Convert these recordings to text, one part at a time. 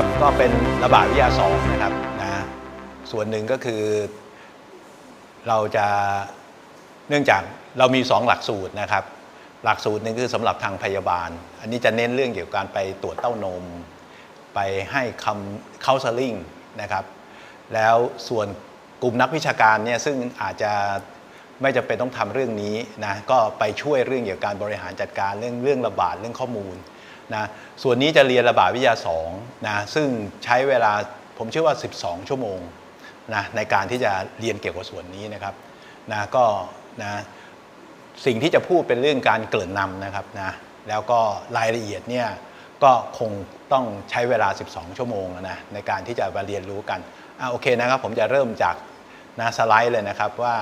ครับก็เป็นระบาดวิทยาสองนะครับนะส่วนหนึ่งก็คือ เราจะเนื่องจากเรามี 2 หลักสูตรนะครับ หลักสูตรหนึ่งคือสำหรับทางพยาบาล อันนี้จะเน้นเรื่องเกี่ยวกับการไปตรวจเต้านม ไปให้คำ counseling นะครับ แล้วส่วนกลุ่มนักวิชาการเนี่ยซึ่งอาจจะไม่จำเป็นต้องทำเรื่องนี้นะก็ไปช่วยเรื่องเกี่ยวกับการบริหารจัดการเรื่องเรื่องระบาดเรื่องข้อมูล นะส่วนนี้จะเรียนระบาดวิทยา2นะซึ่งใช้เวลาผมเชื่อว่า 12 ชั่วโมงนะในการที่จะเรียนเกี่ยวกับส่วนนี้นะครับนะก็นะสิ่งที่จะพูดเป็นเรื่องการเกริ่นนำนะครับนะแล้วก็รายละเอียดเนี่ยก็คงต้องใช้เวลา 12 ชั่วโมงนะในการที่จะมาเรียนรู้กันอะโอเคนะครับผมจะเริ่มจากนะสไลด์เลยนะครับว่า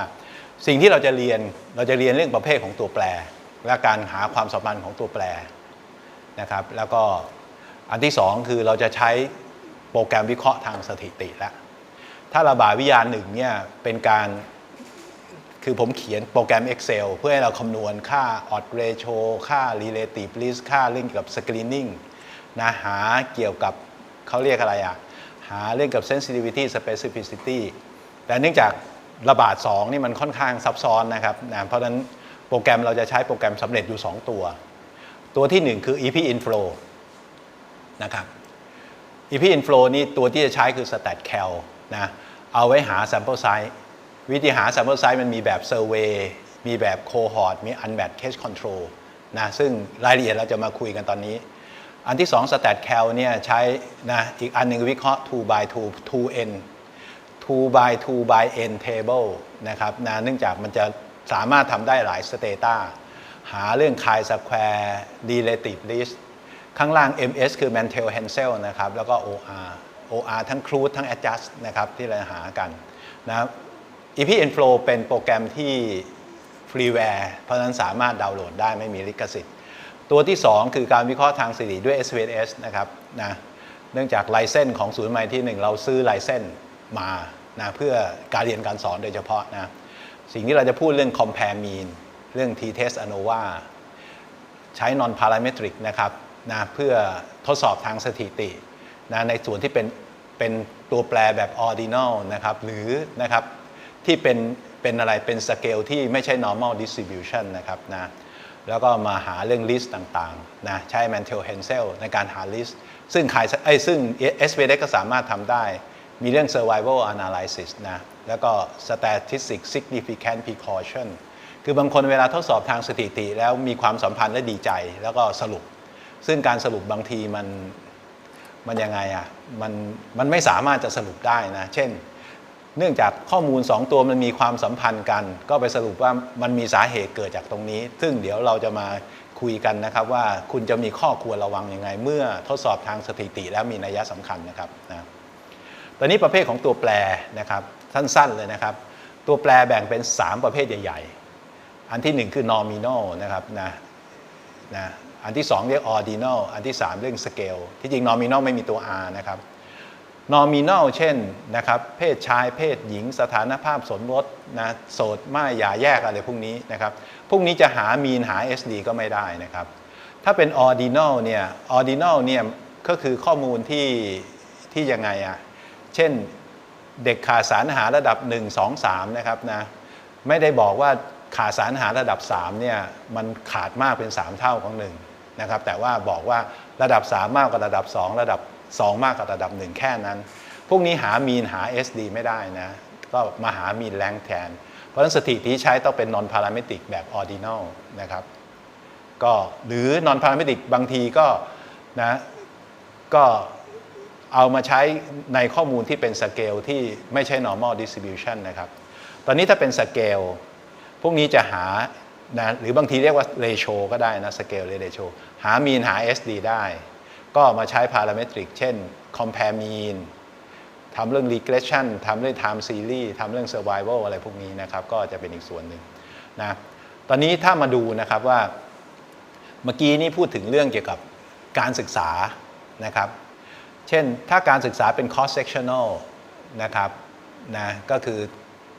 สิ่งที่เราจะเรียนเราจะเรียนเรื่องประเภทของตัวแปร และการหาความสัมพันธ์ของตัวแปร นะครับ แล้วก็อันที่สองคือเราจะใช้โปรแกรมวิเคราะห์ทางสถิติแล้วถ้าระบาดวิทยาหนึ่งเนี่ยเป็นการคือผมเขียนโปรแกรม Excel เพื่อให้เราคำนวณค่า odd ratio ค่า relative risk ค่าเรื่องเกี่ยวกับ screening นะหาเกี่ยวกับเขาเรียกอะไรอะหาเรื่องกับ sensitivity specificity แต่เนื่องจากระบาด 2 นี่มันค่อนข้างซับซ้อนนะครับนะเพราะฉะนั้นโปรแกรมเราจะใช้โปรแกรมสำเร็จอยู่ 2 ตัว ตัวที่ 1 คือ EP inflow นะครับ EP inflow นี่ตัวที่จะใช้คือ StatCal นะเอาไว้หา sample size วิธีหา sample size มันมีแบบ survey มีแบบ cohort มี unmatched case control นะซึ่งรายละเอียดเราจะมาคุยกันตอนนี้ อันที่ 2 StatCal เนี่ยใช้นะอีกอันหนึ่งวิเคราะห์2 by 2 2n 2 by 2 by n table นะครับนะเนื่องจากมันจะสามารถทำได้หลาย stata หาเรื่อง chi square relative list ข้างล่าง MS คือ Mantel Hansel นะครับ แล้วก็ OR OR ทั้ง Crude ทั้ง Adjust นะครับ ที่เราหากันนะ EP Inflow เป็นโปรแกรมที่ฟรีแวร์ เพราะนั้นสามารถดาวน์โหลดได้ไม่มีลิขสิทธิ์ ตัวที่ 2 คือการวิเคราะห์ทางสถิติด้วย SPSS นะครับนะเนื่องจากไลเส้นของศูนย์ไมที่ 1 เราซื้อไลเส้นมานะเพื่อการเรียนการสอนโดยเฉพาะนะสิ่งที่เราจะพูดเรื่อง compare mean เรื่อง t-test ANOVA ใช้ non parametric นะครับนะเพื่อทดสอบทางสถิตินะในส่วนที่เป็นเป็นตัวแปรแบบ ordinal นะครับหรือนะครับที่เป็นเป็นอะไรเป็นสเกลที่ไม่ใช่ normal distribution นะครับนะแล้วก็มาหาเรื่อง list ต่างๆนะใช้ Mantel Hansel ในการหา list ซึ่งใครไอ้ซึ่ง SPSS ก็สามารถทำได้มีเรื่อง survival analysis นะแล้วก็ statistic significant precaution คือบางคนเวลาทดสอบทางสถิติ แล้วมีความสัมพันธ์และดีใจแล้วก็สรุป ซึ่งการสรุปบางทีมันมันยังไงอะมันมันไม่สามารถจะสรุปได้นะ เช่น เนื่องจากข้อมูล 2 ตัวมันมีความสัมพันธ์กัน ก็ไปสรุปว่ามันมีสาเหตุเกิดจากตรงนี้ ซึ่งเดี๋ยวเราจะมาคุยกันนะครับ ว่าคุณจะมีข้อควรระวังยังไง เมื่อทดสอบทางสถิติแล้วมีนัยสำคัญนะครับนะตอนนี้ประเภทของตัวแปรนะครับสั้นๆเลยนะครับ ตัวแปรแบ่งเป็น 3 ประเภทใหญ่ๆ อันที่ 1 คือ nominal นะครับนะนะอันที่ 2 เรียก ordinal อันที่ 3 เรื่อง scale ที่จริง nominal ไม่มีตัว r นะครับ nominal เช่นนะครับเพศชายเพศหญิงสถานภาพสมรสนะโสดไม่หย่าแยกอะไรพวกนี้นะครับพวกนี้จะหา mean หา SD ก็ไม่ได้นะครับ ถ้าเป็น ordinal เนี่ย ordinal เนี่ยก็คือข้อมูลที่ที่ยังไงอะเช่นเด็กขาดสารอาหารระดับ 1 2 3นะครับนะไม่ได้บอกว่า ขาดสารอาหารระดับ3เนี่ยมันขาดมากเป็น 3 เท่าของ1นะครับแต่ว่าบอกว่าระดับ 3 มากกว่าระดับ 2 ระดับ 2 มากกว่าระดับ 1 แค่นั้น พวกนี้หามีนหา SD ไม่ได้นะก็มาหามีนแรงแทน เพราะฉะนั้นสถิติที่ใช้ต้องเป็น non parametric แบบ ordinal นะครับก็หรือ non parametric บางทีก็นะก็เอามาใช้ในข้อมูลที่เป็นสเกลที่ไม่ใช่ normal distribution นะครับ ตอนนี้ถ้าเป็นสเกล พวกนี้จะหานะหรือบางทีเรียกว่า ratio ก็ได้นะสเกล ratio หา mean หา SD ได้ ก็มาใช้ parametric เช่น compare mean ทำเรื่อง regression ทำเรื่อง time series ทำเรื่อง survival อะไรพวกนี้นะครับ ก็จะเป็นอีกส่วนหนึ่งนะ ตอนนี้ถ้ามาดูนะครับว่า เมื่อกี้นี่พูดถึงเรื่องเกี่ยวกับการศึกษานะครับ เช่นถ้าการศึกษาเป็น cross sectional นะครับนะก็คือ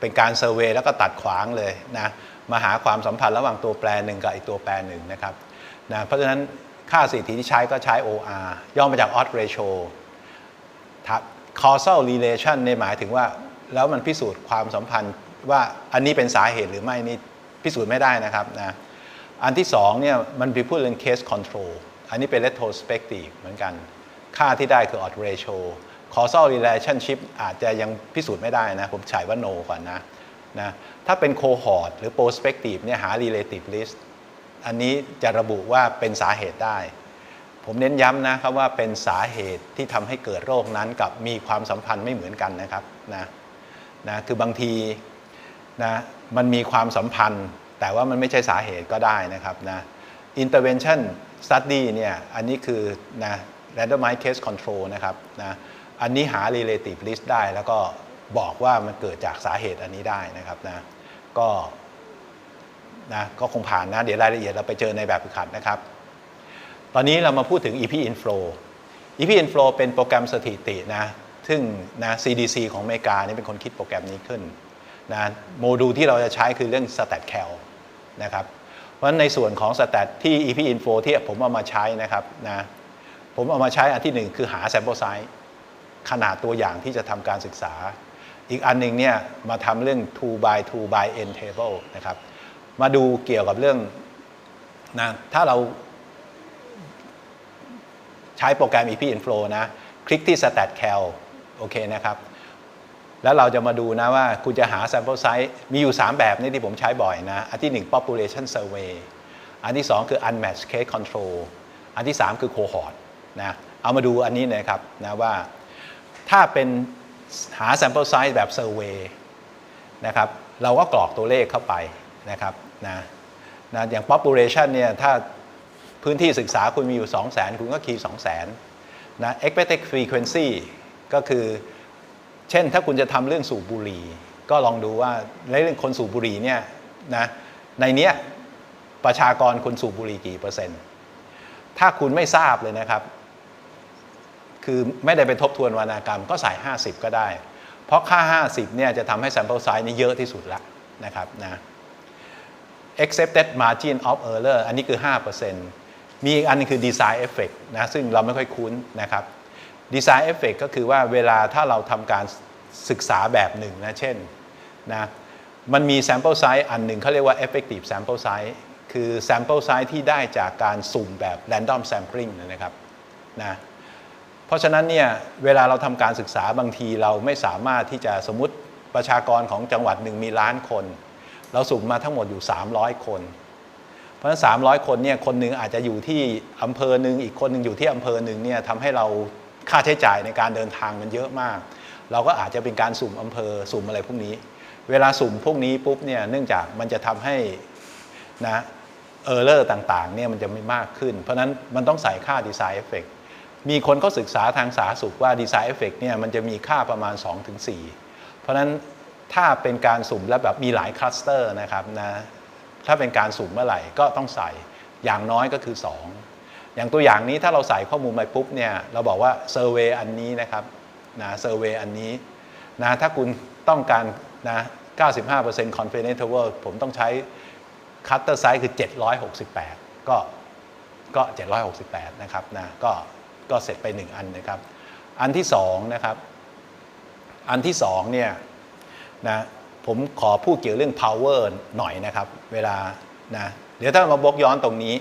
เป็นการเซอร์เวยแล้วก็ตัดขวางเลยนะมาหาความสัมพันธ์ระหว่างตัวแปรหนึ่งกับอีกตัวแปรหนึ่งนะครับนะเพราะฉะนั้นค่าสถิติที่ใช้ก็ใช้ OR ย่อมาจาก odd ratio causal relation เนี่ยหมายถึงว่า แล้วมันพิสูจน์ความสัมพันธ์ว่าอันนี้เป็นสาเหตุหรือไม่นี่พิสูจน์ไม่ได้นะครับนะอันที่สองเนี่ยมันไปพูดเรื่อง case control อันนี้เป็น retrospective เหมือนกัน ค่าที่ได้คือ odds ratio causal relationship อาจจะยังพิสูจน์ไม่ได้นะ ผมฉายว่า no ก่อนนะนะถ้าเป็น cohort หรือ prospective เนี่ยหา relative risk อันนี้จะระบุว่าเป็นสาเหตุได้ ผมเน้นย้ำนะครับว่าเป็นสาเหตุที่ทำให้เกิดโรคนั้นกับมีความสัมพันธ์ไม่เหมือนกันนะครับนะนะคือบางทีนะมันมีความสัมพันธ์ แต่ว่ามันไม่ใช่สาเหตุก็ได้นะครับนะ intervention study เนี่ยอันนี้คือนะ randomized case control นะครับนะ อันนี้หา relative risk ได้ แล้วก็บอกว่ามันเกิดจากสาเหตุอันนี้ได้นะครับนะก็นะก็คงผ่านนะ เดี๋ยวรายละเอียดเราไปเจอในแบบฝึกหัดนะครับ ตอนนี้เรามาพูดถึง EP Inflow EP Inflow เป็นโปรแกรมสถิตินะซึ่งนะ CDC ของอเมริกานี่เป็นคนคิดโปรแกรมนี้ขึ้นนะโมดูลที่เราจะใช้คือเรื่อง StatCal นะครับเพราะฉะนั้นในส่วนของ Stat ที่ EP Info ที่ผมเอามาใช้นะครับนะผมเอามาใช้อันที่หนึ่งคือหา sample size ขนาดตัวอย่างที่จะทำการศึกษา อีกอันหนึ่งเนี่ยมาทำเรื่อง2 by 2 by n table นะครับ มาดูเกี่ยวกับเรื่องนะถ้าเราใช้โปรแกรม EP Inflow นะ คลิกที่ StatCal โอเคนะครับ แล้วเราจะมาดูนะว่าคุณจะหา sample size มีอยู่ 3 แบบนี่ที่ผมใช้บ่อยนะ อันที่ 1 population survey อันที่ 2 คือ unmatched case control อันที่ 3 คือ cohort นะเอามาดูอันนี้นะครับนะว่า ถ้าเป็นหา sample size แบบ survey นะครับเราก็กรอกตัวเลขเข้าไปนะครับนะนะอย่าง population เนี่ยถ้าพื้นที่ศึกษาคุณมีอยู่ 2 0 0 0 0 0 คุณก็คีย์2 0 0 0 0 0นะ expected frequency ก็คือ เช่นถ้าคุณจะทำเรื่องสูบบุหรี่ ก็ลองดูว่าในเรื่องคนสูบบุหรี่เนี่ยนะในเนี้ยประชากรคนสูบบุหรี่กี่เปอร์เซ็นต์ ถ้าคุณไม่ทราบเลยนะครับ คือไม่ได้ไปทบทวนวรรณกรรมก็ใส่ 50 ก็ได้ เพราะค่า 50เนี่ยจะทำให้ sample size นี่เยอะที่สุดละนะครับนะ accepted margin of error อันนี้คือ 5%มีอีกอันนึงคือ design effect นะซึ่งเราไม่ค่อยคุ้นนะครับ design effect ก็คือว่าเวลาถ้าเราทำการศึกษาแบบหนึ่งนะ เช่นนะมันมี sample size อันหนึ่งเขาเรียกว่า effective sample size คือ sample size ที่ได้จากการสุ่มแบบ random sampling นะครับนะ เพราะฉะนั้นเนี่ยเวลาเราทำการศึกษาบางทีเราไม่สามารถที่จะสมมติประชากรของจังหวัดหนึ่งมีล้านคน เราสุ่มมาทั้งหมดอยู่ 300 คน เพราะฉะนั้น 300 คนเนี่ยคนหนึ่งอาจจะอยู่ที่อำเภอหนึ่งอีกคนหนึ่งอยู่ที่อำเภอหนึ่งเนี่ยทำให้เราค่าใช้จ่ายในการเดินทางมันเยอะมาก เราก็อาจจะเป็นการสุ่มอำเภอสุ่มอะไรพวกนี้ เวลาสุ่มพวกนี้ปุ๊บเนี่ยเนื่องจากมันจะทำให้นะเออร์เลอร์ต่างๆเนี่ยมันจะไม่มากขึ้น เพราะฉะนั้นมันต้องใส่ค่าดีไซน์เอฟเฟกต มีคนก็ศึกษาทางสาธารณสุขว่าดีไซน์เอฟเฟกเนี่ยมันจะมีค่าประมาณ 2-4 เพราะฉะนั้นถ้าเป็นการสุ่มแล้วแบบมีหลายคลัสเตอร์นะครับนะถ้าเป็นการสุ่มเมื่อไหร่ก็ต้องใส่อย่างน้อยก็คือ 2 อย่างตัวอย่างนี้ถ้าเราใส่ข้อมูลไปปุ๊บเนี่ยเราบอกว่าเซอร์เวยอันนี้นะครับนะเซอร์เวยอันนี้นะถ้าคุณต้องการนะ95% confidence interval ผมต้องใช้คัตเตอร์ไซส์คือ 768 ก็ก็ 768 นะครับนะก็ ก็เสร็จไป 1 อันนะครับ อันที่2นะครับ อันที่2เนี่ยนะผมขอพูดเกี่ยวเรื่อง power หน่อยนะครับ เวลานะเดี๋ยวถ้ามาบกย้อนตรงนี้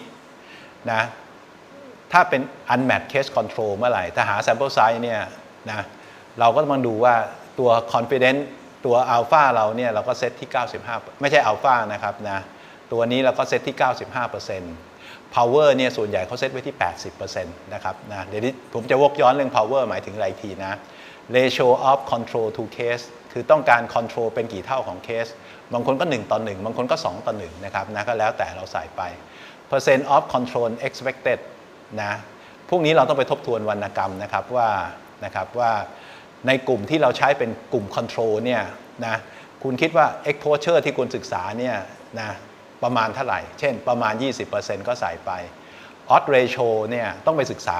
นะถ้าเป็น unmatched case control เมื่อไหร่ ถ้าหา sample size เนี่ยนะเราก็ต้องมาดูว่าตัว confidence ตัว alpha เราเนี่ยเราก็เซตที่ 95 ไม่ใช่ alpha นะครับนะตัวนี้เราก็เซตที่ 95% power เนี่ยส่วนใหญ่เขาเซตไว้ที่ 80%นะครับนะเดี๋ยวนี้ผมจะวกย้อนเรื่อง power หมายถึงอะไรทีนะ ratio of control to case คือต้องการ control เป็นกี่เท่าของเคส บางคนก็ 1 ต่อ 1 บางคนก็ 2 ต่อ 1 นะครับนะก็แล้วแต่เราใส่ไป percent of control expected นะพวกนี้เราต้องไปทบทวนวรรณกรรมนะครับว่านะครับว่าในกลุ่มที่เราใช้เป็นกลุ่ม control เนี่ยนะคุณคิดว่า exposure ที่คุณศึกษาเนี่ยนะ ประมาณเท่าไหร่ เช่น ประมาณ 20%ก็ใส่ไป odds ratio เนี่ยต้องไปศึกษา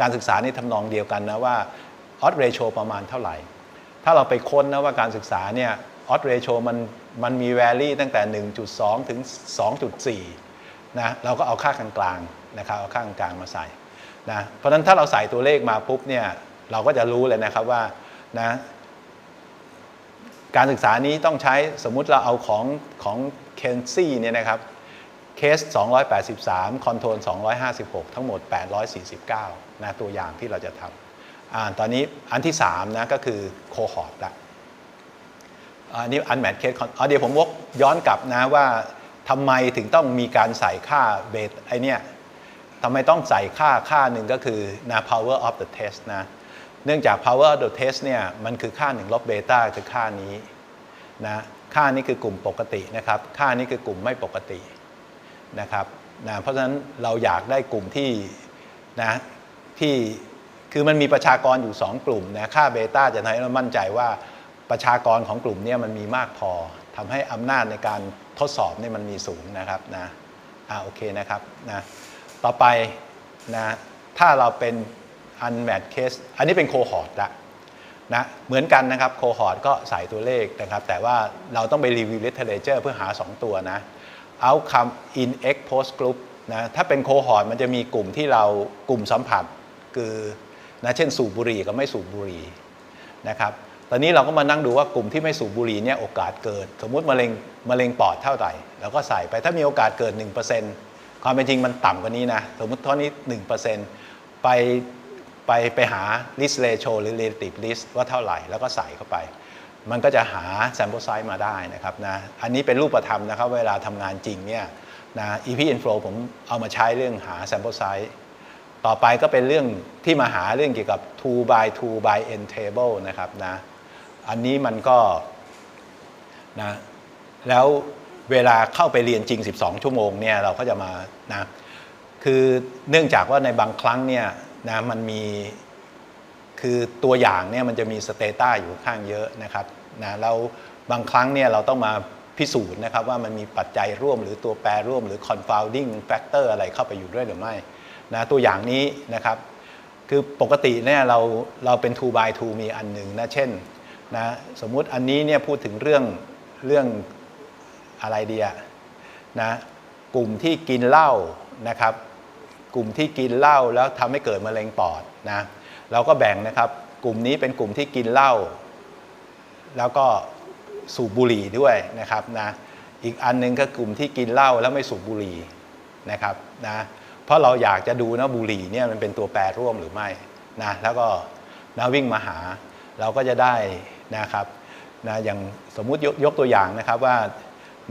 การศึกษาในทำนองเดียวกันนะว่า odds ratio ประมาณเท่าไหร่ ถ้าเราไปค้นนะว่าการศึกษาเนี่ย odds ratio มันมันมี vary ตั้งแต่ 1.2 ถึง 2.4 นะเราก็เอาค่ากลางๆนะครับเอาค่ากลางๆมาใส่นะเพราะฉะนั้นถ้าเราใส่ตัวเลขมาปุ๊บเนี่ยเราก็จะรู้เลยนะครับว่านะการศึกษานี้ต้องใช้สมมุติเราเอาของของ เคนซี่เนี่ยนะครับเคส 283 คอนโทรล 256 ทั้งหมด 849 นะตัวอย่างที่เราจะทำอ่าตอนนี้อันที่ 3 นะก็คือโคฮอร์ตละอันนี้อันแมทเคสเดี๋ยวผมวกย้อนกลับนะว่าทำไมถึงต้องมีการใส่ค่าเบสไอเนี่ยทำไมต้องใส่ค่าค่าหนึ่งก็คือนะ power of the test นะเนื่องจาก power of the test เนี่ยมันคือค่า1ลบเบต้าคือค่านี้นะ ค่านี้คือกลุ่มปกตินะครับ ค่านี้คือกลุ่มไม่ปกตินะครับนะเพราะฉะนั้นเราอยากได้กลุ่มที่นะที่คือมันมีประชากรอยู่ 2 กลุ่มนะค่าเบต้าจะทำให้เรามั่นใจว่าประชากรของกลุ่มเนี้มันมีมากพอทำให้อำนาจในการทดสอบเนี่ยมันมีสูงนะครับนะอ่าโอเคนะครับนะต่อไปนะถ้าเราเป็น unmatched case อันนี้เป็นโคฮอร์ตละ นะเหมือนกันนะครับโคฮอร์ตก็ใส่ตัวเลขนะครับ แต่ว่าเราต้องไปรีวิว literature เพื่อหา 2 ตัวนะ outcome in X post group นะถ้าเป็นโคฮอร์ตมันจะมีกลุ่มที่เรากลุ่มสัมผัสคือนะเช่นสูบบุหรี่กับไม่สูบบุหรี่นะครับตอนนี้เราก็มานั่งดูว่ากลุ่มที่ไม่สูบบุหรี่เนี่ยโอกาสเกิด สมมุติมะเร็งมะเร็งปอดเท่าไหร่เราก็ใส่ไปถ้ามีโอกาสเกิด 1%ความเป็นจริงมันต่ำกว่านี้นะ สมมติเท่านี้ 1%ไป ไปไปหา list ratio หรือ relative list ว่าเท่าไหร่แล้วก็ใส่เข้าไป มันก็จะหา sample size มาได้นะครับนะอันนี้เป็นรูปธรรมนะครับ เวลาทำงานจริงเนี่ยนะ EP inflow ผมเอามาใช้เรื่องหา sample size ต่อไปก็เป็นเรื่องที่มาหาเรื่องเกี่ยวกับ2 by 2 by n table นะครับนะอันนี้มันก็นะแล้วเวลาเข้าไปเรียนจริง 12 ชั่วโมงเนี่ยเราก็จะมานะคือเนื่องจากว่าในบางครั้งเนี่ย นะมันมีคือตัวอย่างเนี่ยมันจะมีสเตต้าอยู่ข้างเยอะนะครับนะแล้วบางครั้งเนี่ยเราต้องมาพิสูจน์นะครับว่ามันมีปัจจัยร่วมหรือตัวแปรร่วมหรือ confounding factor อะไรเข้าไปอยู่ด้วยหรือไม่นะตัวอย่างนี้นะครับ คือปกติเนี่ยเราเราเป็น2 by 2มีอันหนึ่งนะเช่นนะสมมุติอันนี้เนี่ยพูดถึงเรื่องเรื่องอะไรเดียนะกลุ่มที่กินเหล้านะครับ กลุ่มที่กินเหล้าแล้วทำให้เกิดมะเร็งปอดนะเราก็แบ่งนะครับ กลุ่มนี้เป็นกลุ่มที่กินเหล้าแล้วก็สูบบุหรี่ด้วยนะครับนะอีกอันหนึงก็กลุ่มที่กินเหล้าแล้วไม่สูบบุหรี่นะครับนะเพราะเราอยากจะดูนะบุหรี่เนี่ยมันเป็นตัวแปรร่วมหรือไม่นะแล้วก็นะวิ่งมาหาเราก็จะได้นะครับนะอย่างสมมุติยกยกตัวอย่างนะครับว่า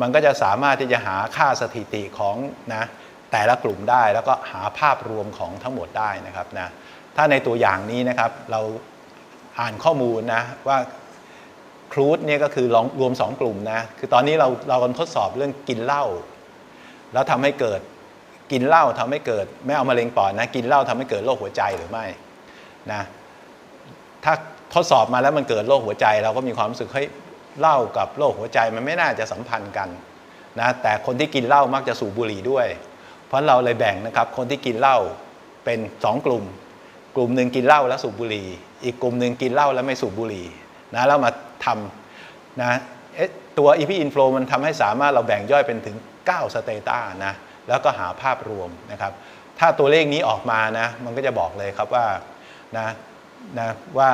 มันก็จะสามารถที่จะหาค่าสถิติของนะ แต่ละกลุ่มได้แล้วก็หาภาพรวมของทั้งหมดได้นะครับนะถ้าในตัวอย่างนี้นะครับเราอ่านข้อมูลนะว่าครูดเนี่ยก็คือลองรวม 2 กลุ่มนะคือตอนนี้เราเรากำลังทดสอบเรื่องกินเหล้าแล้วทำให้เกิดกินเหล้าทำให้เกิดไม่เอามะเร็งปอดนะกินเหล้าทำให้เกิดโรคหัวใจหรือไม่นะถ้าทดสอบมาแล้วมันเกิดโรคหัวใจ เราก็มีความรู้สึกเฮ้ยเหล้ากับโรคหัวใจมันไม่น่าจะสัมพันธ์กันนะแต่คนที่กินเหล้ามักจะสูบบุหรี่ด้วย เพราะเราเลยแบ่งนะครับ คนที่กินเหล้าเป็น 2 กลุ่ม กลุ่มหนึ่งกินเหล้าแล้วสูบบุหรี่ อีกกลุ่มหนึ่งกินเหล้าแล้วไม่สูบบุหรี่นะแล้วมาทำนะตัว EP inflow มันทำให้สามารถเราแบ่งย่อยเป็นถึง 9 สเตตัสนะแล้วก็หาภาพรวมนะครับ ถ้าตัวเลขนี้ออกมานะมันก็จะบอกเลยครับว่านะนะว่า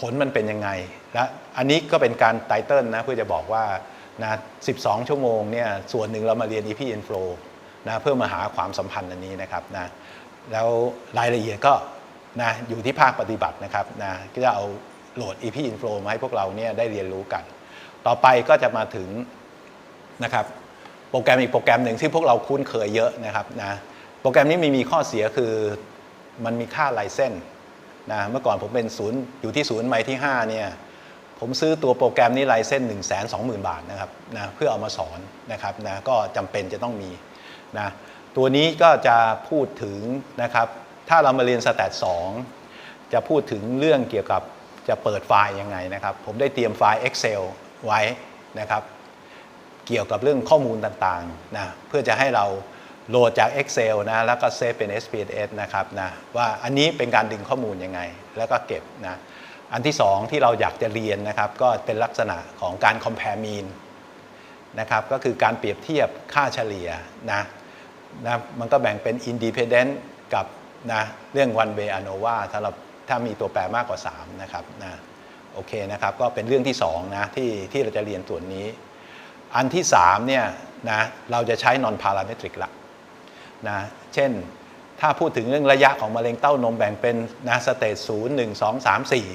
ผลมันเป็นยังไงและอันนี้ก็เป็นการไตเติลนะเพื่อจะบอกว่านะ12 ชั่วโมงเนี่ยส่วนหนึ่งเรามาเรียน EP inflow นะเพื่อมาหาความสัมพันธ์อันนี้นะครับนะแล้วรายละเอียดก็นะอยู่ที่ภาคปฏิบัตินะครับนะก็จะเอาโหลด EP inflow มาให้พวกเราเนี่ยได้เรียนรู้กัน ต่อไปก็จะมาถึงนะครับโปรแกรมอีกโปรแกรมหนึ่งที่พวกเราคุ้นเคยเยอะนะครับนะโปรแกรมนี้มีมีข้อเสียคือมันมีค่าไลเซนนะเมื่อก่อนผมเป็นศูนย์อยู่ที่ศูนย์ไมที่5เนี่ยผมซื้อตัวโปรแกรมนี้ไลเซน1 2 0 0 0 0 บาทนะครับนะเพื่อเอามาสอนนะครับนะก็จำเป็นจะต้องมี นะตัวนี้ก็จะพูดถึงนะครับถ้าเรามาเรียนสแตท2จะพูดถึงเรื่องเกี่ยวกับจะเปิดไฟล์ยังไงนะครับ ผมได้เตรียมไฟล์ Excel ไว้นะครับ เกี่ยวกับเรื่องข้อมูลต่างๆนะเพื่อจะให้เราโหลดจาก Excel นะแล้วก็เซฟเป็น SPSS นะครับนะว่าอันนี้เป็นการดึงข้อมูลยังไง แล้วก็เก็บนะอันที่สองที่เราอยากจะเรียนนะครับ ก็เป็นลักษณะของการ compare mean นะครับก็คือการเปรียบเทียบค่าเฉลี่ยนะนะมันก็แบ่งเป็น independent กับนะเรื่อง one way ANOVA สำหรับถ้ามีตัวแปรมากกว่า 3 นะครับนะโอเคนะครับก็เป็นเรื่องที่2นะที่ที่เราจะเรียนส่วนนี้ อันที่3เนี่ยนะเราจะใช้ non parametric ละนะเช่นถ้าพูดถึงเรื่องระยะของมะเร็งเต้านมแบ่งเป็นนะสเตจศูนย์หนึ่งสองสามสี่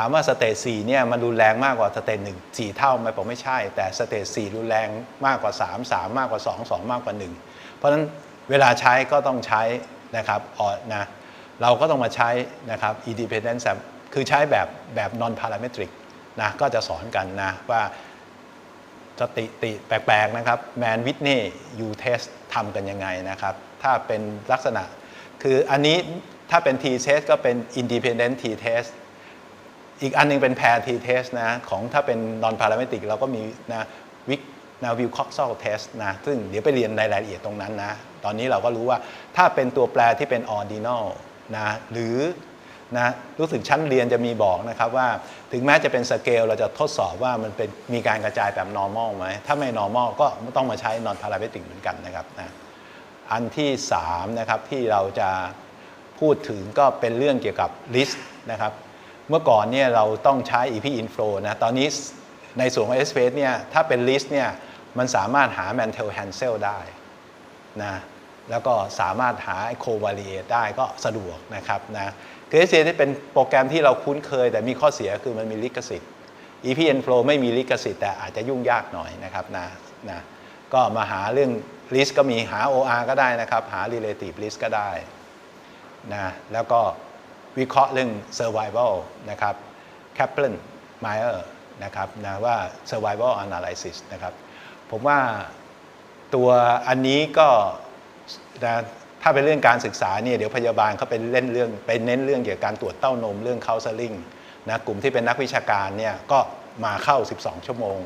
ถามว่าสเตจสี่เนี่ยมันรุนแรงมากกว่าสเตจหนึ่งสี่เท่าไหมผมไม่ใช่ แต่สเตจสี่รุนแรงมากกว่า 3 3 มากกว่า 2 2 มากกว่า 1 เพราะฉะนั้นเวลาใช้ก็ต้องใช้นะครับออนะเราก็ต้องมาใช้นะครับ independent sam คือใช้แบบแบบ non parametric นะก็จะสอนกันนะว่าสติติแปลกๆนะครับแมนวิทเน่ยูเทสทำกันยังไงนะครับ ถ้าเป็นลักษณะ คืออันนี้ถ้าเป็น T test ก็เป็น independent T test อีกอันหนึงเป็น pair T test นะของถ้าเป็น non parametric เราก็มีนะวิกนะวิวคอกซอลเทสนะซึ่งเดี๋ยวไปเรียนในรายละเอียดตรงนั้นนะ ตอนนี้เราก็รู้ว่าถ้าเป็นตัวแปรที่เป็น ordinal นะหรือนะรู้สึกชั้นเรียนจะมีบอกนะครับว่าถึงแม้จะเป็นสเกลเราจะทดสอบว่ามันเป็นมีการกระจายแบบ normal ไหม ถ้าไม่ normal ก็ต้องมาใช้ non parametric เหมือนกันนะครับนะอันที่3นะครับที่เราจะพูดถึงก็เป็นเรื่องเกี่ยวกับ list นะครับ เมื่อก่อนเนี่ยเราต้องใช้ EP inflow นะ ตอนนี้ในส่วนของ s p a c e เนี่ยถ้าเป็น list เนี่ยมันสามารถหา Mantel Hansel ได้นะแล้วก็สามารถหา covariate ได้ก็สะดวกนะครับนะคือ s p a c e เป็นโปรแกรมที่เราคุ้นเคย แต่มีข้อเสียคือมันมีลิขสิทธิ์ EP inflow ไม่มีลิขสิทธิ์แต่อาจจะยุ่งยากหน่อยนะครับนะนะก็มาหาเรื่อง list ก็มีหา OR ก็ได้นะครับ หา relative list ก็ได้นะแล้วก็ วิเคราะห์เรื่อง survival นะครับ Kaplan Meyer นะครับนะว่า survival analysis นะครับ ผมว่าตัวอันนี้ก็นะถ้าเป็นเรื่องการศึกษาเนี่ยเดี๋ยวพยาบาลเขาไปเล่นเรื่องไปเน้นเรื่องเกี่ยวกับการตรวจเต้านมเรื่อง counseling นะกลุ่มที่เป็นนักวิชาการเนี่ยก็มาเข้า 12 ชั่วโมง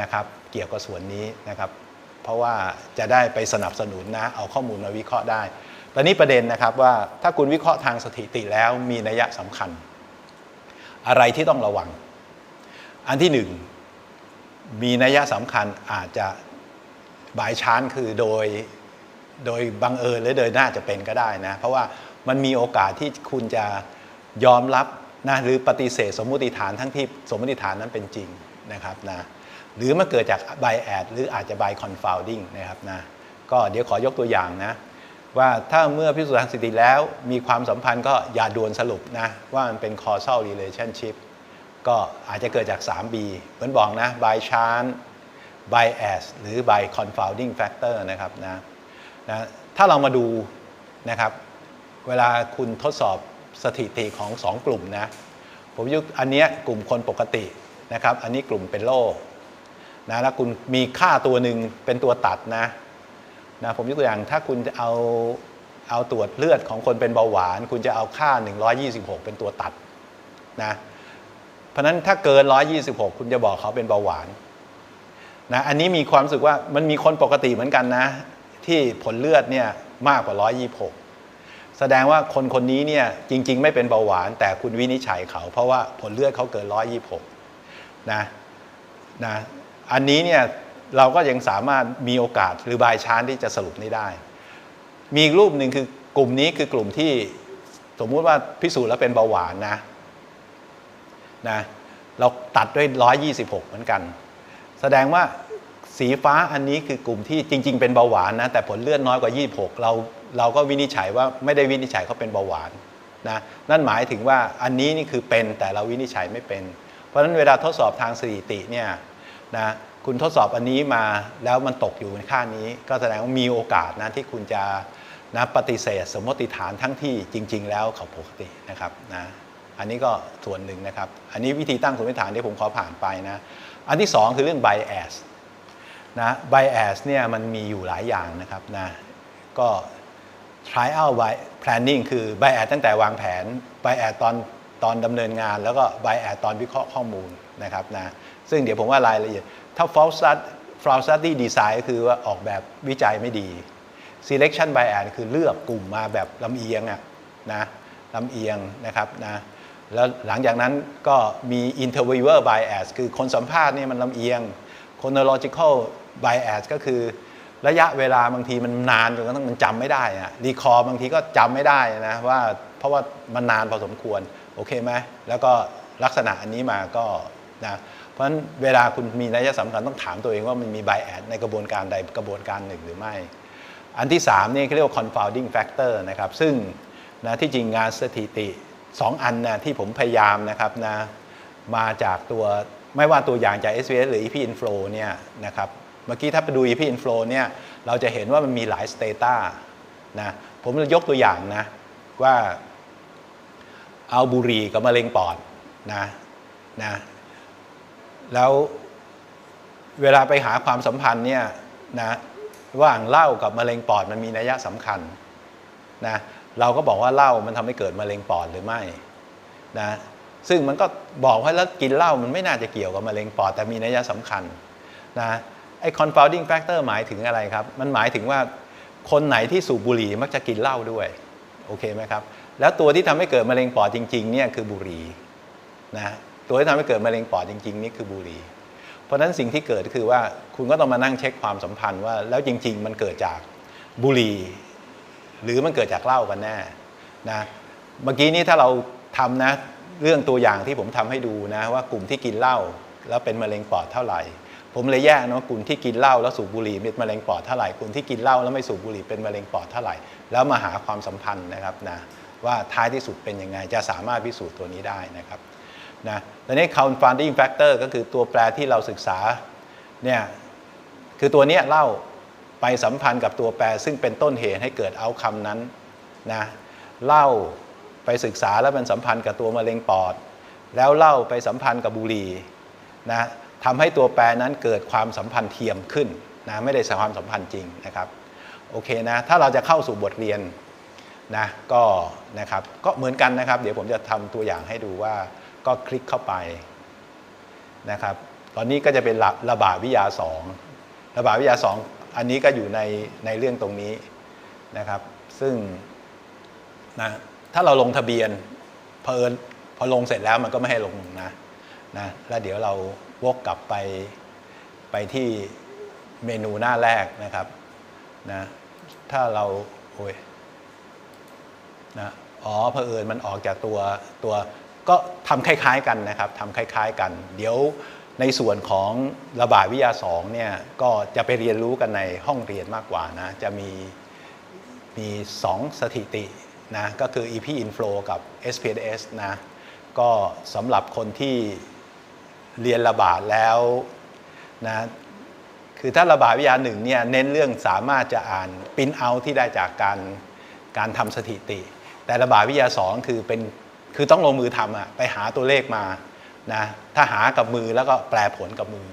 นะครับ เกี่ยวกับส่วนนี้นะครับ เพราะว่าจะได้ไปสนับสนุนนะเอาข้อมูลมาวิเคราะห์ได้ ตอนนี้ประเด็นนะครับว่าถ้าคุณวิเคราะห์ทางสถิติแล้วมีนัยสำคัญ อะไรที่ต้องระวัง อันที่หนึ่งมีนัยสำคัญอาจจะบายชานคือโดยโดยบังเอิญหรือโดยน่าจะเป็นก็ได้นะ เพราะว่ามันมีโอกาสที่คุณจะยอมรับนะหรือปฏิเสธสมมุติฐานทั้งที่สมมติฐานนั้นเป็นจริงนะครับนะหรือมันเกิดจาก bias หรืออาจจะ by confounding นะครับนะก็เดี๋ยวขอยกตัวอย่างนะ ว่าถ้าเมื่อพิสูจน์ทางสถิติแล้ว มีความสัมพันธ์ก็อย่าด่วนสรุปนะ ว่ามันเป็น causal relationship ก็อาจจะเกิดจาก 3B เหมือนบอกนะ by chance bias หรือ by confounding factor นะครับนะนะถ้าเรามาดูนะครับ เวลาคุณทดสอบสถิติของ 2 กลุ่มนะ ผมยกอันเนี้ยกลุ่มคนปกตินะครับ อันนี้กลุ่มเป็นโรคนะแล้วคุณมีค่าตัวหนึ่งเป็นตัวตัดนะ นะผมยกตัวอย่างถ้าคุณจะเอาเอาตรวจเลือดของคนเป็นเบาหวาน คุณจะเอาค่า 126 เป็นตัวตัดนะเพราะฉะนั้นถ้าเกิน 126 คุณจะบอกเขาเป็นเบาหวานนะอันนี้มีความรู้สึกว่ามันมีคนปกติเหมือนกันนะ ที่ผลเลือดเนี่ยมากกว่า 126 แสดงว่าคนคนนี้เนี่ยจริง ๆ ไม่เป็นเบาหวาน แต่คุณวินิจฉัยเขา เพราะว่าผลเลือดเขาเกิน 126นะนะอันนี้เนี่ย เราก็ยังสามารถมีโอกาสหรือบายชานที่จะสรุปนี้ได้ มีอีกรูปหนึ่งคือกลุ่มนี้คือกลุ่มที่สมมุติว่าพิสูจน์แล้วเป็นเบาหวานนะนะเราตัดด้วย 126 เหมือนกัน แสดงว่าสีฟ้าอันนี้คือกลุ่มที่จริง ๆ เป็นเบาหวานนะแต่ผลเลือดน้อยกว่า 26 เราเราก็วินิจฉัยว่าไม่ได้วินิจฉัยเขาเป็นเบาหวานนะนั่นหมายถึงว่าอันนี้นี่คือเป็นแต่เราวินิจฉัยไม่เป็น เพราะฉะนั้นเวลาทดสอบทางสถิติเนี่ยนะ คุณทดสอบอันนี้มาแล้วมันตกอยู่ในค่านี้ ก็แสดงว่ามีโอกาสนะที่คุณจะนะปฏิเสธ สมมติฐานทั้งที่จริง ๆ แล้วเขาปกตินะครับนะอันนี้ก็ส่วนหนึ่งนะครับ อันนี้วิธีตั้งสมมติฐานที่ผมขอผ่านไปนะ อันที่สองคือเรื่อง bias นะ bias เนี่ยมันมีอยู่หลายอย่างนะครับนะก็ trial by planning คือ bias ตั้งแต่วางแผน bias ตอนตอนดำเนินงาน แล้วก็ bias ตอนวิเคราะห์ข้อมูลนะครับนะซึ่งเดี๋ยวผมว่ารายละเอียด ถ้า false study false study design ก็คือว่าออกแบบวิจัยไม่ดี selection bias คือเลือกกลุ่มมาแบบลำเอียงอะนะลำเอียงนะครับนะแล้วหลังจากนั้นก็มี interviewer bias คือคนสัมภาษณ์เนี่ยมันลำเอียง chronological bias ก็คือระยะเวลาบางทีมันนานจนกระทั่งมันจำไม่ได้อะรีคอร์บางทีก็จำไม่ได้นะว่าเพราะว่ามันนานพอสมควร โอเคไหมแล้วก็ลักษณะอันนี้มาก็นะ เพราะฉะนั้นเวลาคุณมีนัยสำคัญต้องถามตัวเองว่ามันมี bias ในกระบวนการใดกระบวนการหนึ่งหรือไม่ อันที่3นี่เขาเรียกว่า confounding factor นะครับซึ่งนะที่จริงงานสถิติ 2 อันนะที่ผมพยายามนะครับนะมาจากตัวไม่ว่าตัวอย่างจาก SVS หรือ EP inflow เนี่ยนะครับเมื่อกี้ถ้าไปดู EP inflow เนี่ยเราจะเห็นว่ามันมีหลาย stata นะผมจะยกตัวอย่างนะว่าเอาบุหรี่กับมะเร็งปอดนะนะ แล้วเวลาไปหาความสัมพันธ์เนี่ยนะว่างเหล้ากับมะเร็งปอดมันมีนัยสำคัญนะเราก็บอกว่าเหล้ามันทำให้เกิดมะเร็งปอดหรือไม่นะซึ่งมันก็บอกว่าแล้วกินเหล้ามันไม่น่าจะเกี่ยวกับมะเร็งปอดแต่มีนัยสำคัญนะไอ้ confounding factor หมายถึงอะไรครับ มันหมายถึงว่าคนไหนที่สูบบุหรี่มักจะกินเหล้าด้วยโอเคไหมครับ แล้วตัวที่ทำให้เกิดมะเร็งปอดจริงๆเนี่ยคือบุหรี่นะ ตัวที่ทำให้เกิดมะเร็งปอดจริง ๆ นี่คือบุหรี่ เพราะฉะนั้นสิ่งที่เกิดคือว่าคุณก็ต้องมานั่งเช็คความสัมพันธ์ว่า แล้วจริง ๆ มันเกิดจากบุหรี่ หรือมันเกิดจากเหล้ากันแน่นะเมื่อกี้นี้ถ้าเราทำนะเรื่องตัวอย่างที่ผมทำให้ดูนะว่ากลุ่มที่กินเหล้าแล้วเป็นมะเร็งปอดเท่าไหร่ ผมเลยแยกนะว่ากลุ่มที่กินเหล้าแล้วสูบบุหรี่เป็นมะเร็งปอดเท่าไหร่กลุ่มที่กินเหล้าแล้วไม่สูบบุหรี่เป็นมะเร็งปอดเท่าไหร่ แล้วมาหาความสัมพันธ์นะครับนะว่าท้ายที่สุดเป็นยังไงจะสามารถพิสูจน์ตัวนี้ได้นะครับ นะตอนนี้ confounding factor ก็คือตัวแปรที่เราศึกษาเนี่ยคือตัวเนี้ยเล่าไปสัมพันธ์กับตัวแปรซึ่งเป็นต้นเหตุให้เกิดเอาคำนั้นนะเล่าไปศึกษาแล้วมันสัมพันธ์กับตัวมะเร็งปอด แล้วเล่าไปสัมพันธ์กับบุหรี่นะทำให้ตัวแปรนั้นเกิดความสัมพันธ์เทียมขึ้นนะไม่ได้สความสัมพันธ์จริงนะครับโอเคนะถ้าเราจะเข้าสู่บทเรียนนะก็นะครับก็เหมือนกันนะครับ เดี๋ยวผมจะทำตัวอย่างให้ดูว่า ก็คลิกเข้าไปนะครับ ตอนนี้ก็จะเป็นระระบาดวิทยา 2 ระบาดวิทยา 2 อันนี้ก็อยู่ในในเรื่องตรงนี้นะครับ ซึ่งนะถ้าเราลงทะเบียนเพอญพอลงเสร็จแล้วมันก็ไม่ให้ลงนะนะแล้วเดี๋ยวเราวกกลับไปไปที่เมนูหน้าแรกนะครับนะถ้าเราโอ้ยนะอ๋อเผอิญมันออกจากตัวตัว ก็ทำคล้าย ๆกันนะครับทำคล้าย ๆ กัน เดี๋ยวในส่วนของระบาดวิทยา2เนี่ยก็จะไปเรียนรู้กันในห้องเรียนมากกว่านะจะมีมี2สถิตินะก็คือ EP inflow กับ SPSS นะก็สำหรับคนที่เรียนระบาดแล้วนะคือถ้าระบาดวิทยาหนึ่งเนี่ยเน้นเรื่องสามารถจะอ่านปิ้นเอาที่ได้จากการการทำสถิติ แต่ระบาดวิทยาสองคือเป็น คือต้องลงมือทำอะไปหาตัวเลขมานะถ้าหากับมือแล้วก็แปลผลกับมือ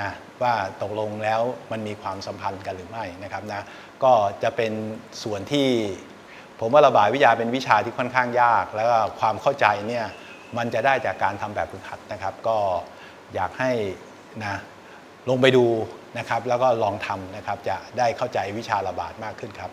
นะว่าตกลงแล้วมันมีความสัมพันธ์กันหรือไม่นะครับนะก็จะเป็นส่วนที่ ผมว่าระบาดวิทยาเป็นวิชาที่ค่อนข้างยาก แล้วก็ความเข้าใจเนี่ยมันจะได้จากการทำแบบฝึกหัดนะครับ ก็อยากให้นะลงไปดูนะครับ แล้วก็ลองทำนะครับจะได้เข้าใจวิชาระบาดมากขึ้นครับ